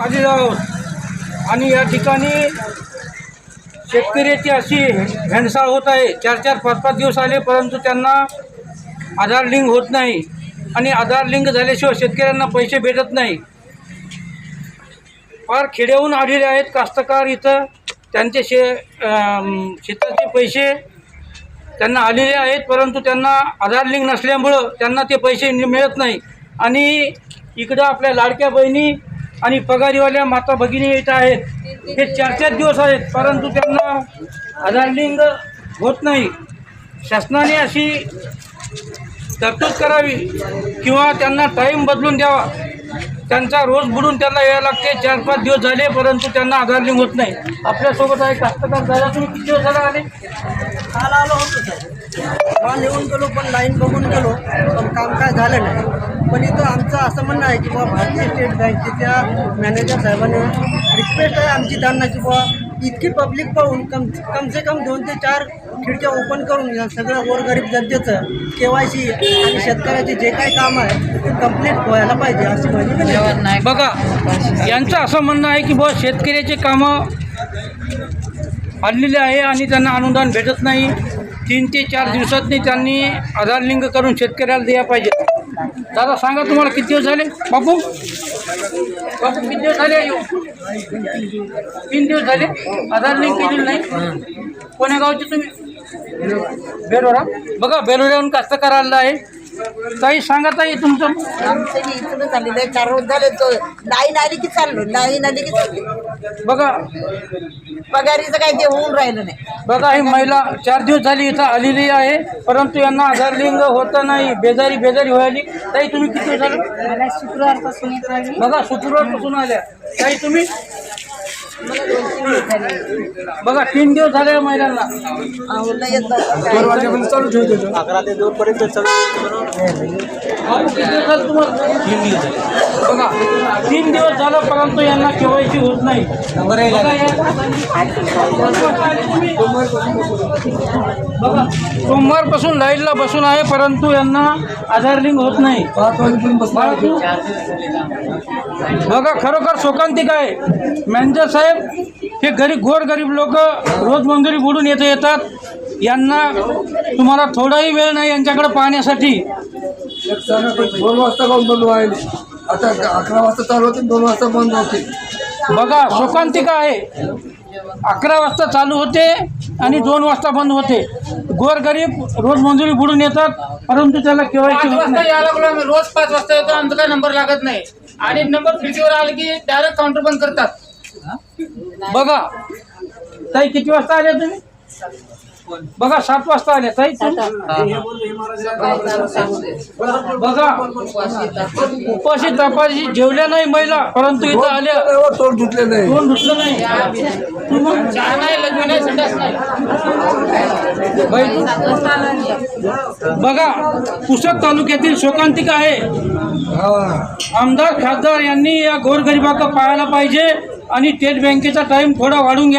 आलेलो आहोत आणि या ठिकाणी शेतकऱ्याची अशी भेंडसाळ होत आहे. चार चार पाच पाच दिवस आले परंतु त्यांना आधार लिंक होत नाही. आणि आधार लिंक झाल्याशिवाय शेतकऱ्यांना पैसे भेटत नाही. फार खेड्याहून आलेले आहेत कास्तकार इथं. त्यांचे शे शेताचे पैसे त्यांना आलेले आहेत परंतु त्यांना आधार लिंक नसल्यामुळं त्यांना ते पैसे मिळत नाही. आणि इकडं आपल्या लाडक्या बहिणी आणि पगारीवाल्या माता भगिनी येत आहेत. हे चार चार दिवस आहेत परंतु त्यांना आधारलिंग होत नाही. शासनाने अशी तरतूद करावी किंवा त्यांना टाईम बदलून द्यावा. त्यांचा रोज बुडून त्यांना यायला लागते. चार पाच दिवस झाले परंतु त्यांना आधारलिंग होत नाही. आपल्यासोबत आहे कास्तकार दादा तुम्ही किती दिवस झाला आले? काल आलो होतो सर काल येऊन गेलो पण लाईन बघून गेलो पण काम काय झालं नाही. पण इथं आमचं असं म्हणणं आहे की बुवा भारतीय स्टेट बँकेच्या मॅनेजर साहेबांनी रिक्वेस्ट आहे आमची त्यांना की बुवा इतकी पब्लिक पाहून कम कम से कम दोन ते चार खिडक्या ओपन करून या सगळ्या गोरगरीब जनतेचं के वाय सी आणि शेतकऱ्याचे जे काही काम आहे ते कंप्लीट व्हायला पाहिजे अशी आहे. बघा यांचं असं म्हणणं आहे की बुवा शेतकऱ्याचे कामं आलेले आहे आणि त्यांना अनुदान भेटत नाही. तीन ते चार दिवसातनी त्यांनी आधार लिंक करून शेतकऱ्याला द्यायला पाहिजे. दादा सांगा तुम्हाला किती दिवस झाले? बापू? बापू किती दिवस झाले? तीन दिवस झाले. आधार लिंक केलेलं नाही. कोण्या गावचे तुम्ही? बेलोरा बघा बेलोऱ्याहून कास्तकार आलेला आहे. ताई सांगा ताई तुमचं. आमचं बी आहे. चार रोज झाले तो. लाईन आली की चाललो. लाईन आली की चालली. बघा. पगारीचं काही ते होऊन राहिलं नाही. बघा ही महिला चार दिवस झाली इथं आलेली आहे. परंतु यांना आधार लिंग होत नाही. बेजारी बेजारी व्हायली. ताई तुम्ही किती दिवस झाले? मला शुक्रवारपासून येत आली. बघा शुक्रवारपासून आल्या. ताई तुम्ही मला दोन तीन दिवस झाले बघा तीन दिवस झाले महिलांना. चालू ठेवतो अकरा ते दोन पर्यंत चालू किती दिवस झाले तुम्हाला. तीन दिवस बघा तीन दिवस झालं परंतु यांना केवायसी होत नाही. बघा सोमवारपासून लाईनला बसून आहे परंतु यांना आधार लिंक होत नाही? बघा खरोखर शोकांतिक आहे. मॅनेजर साहेब हे गरीब गोर गरीब लोक रोज मंजुरी बुडून येते येतात. यांना तुम्हाला थोडाही वेळ नाही यांच्याकडे पाहण्यासाठी. दोन वाजता व्हायला आता अकरा वाजता चालू होते दोन वाजता बंद होते. बघा शोकांतिका आहे? अकरा वाजता चालू होते आणि दोन वाजता बंद होते. गोरगरीब रोज मंजुरी बुडून येतात परंतु त्याला पाच केवायसी होत वाजता नाही. यायला लागलो आम्ही. रोज पाच वाजता येतो आमचा काही नंबर लागत नाही. आणि नंबर खिडकीवर आले की डायरेक्ट काउंटर बंद करतात. बघा. ताई किती वाजता आल्या तुम्ही? बघा सात वाजता आल्या. ताई? बघा उपाशी तपाशी जेवल्या नाही महिला परंतु इथं आल्या. तोंड धुतले नाही. दोन धुतलं नाही. बघा पुसद तालुक्यातील शोकांतिका आहे. आमदार खासदार यांनी या गोरगरिबाकडे पाहायला पाहिजे आणि स्टेट बँकेचा टाइम थोडा वाढून घ्या.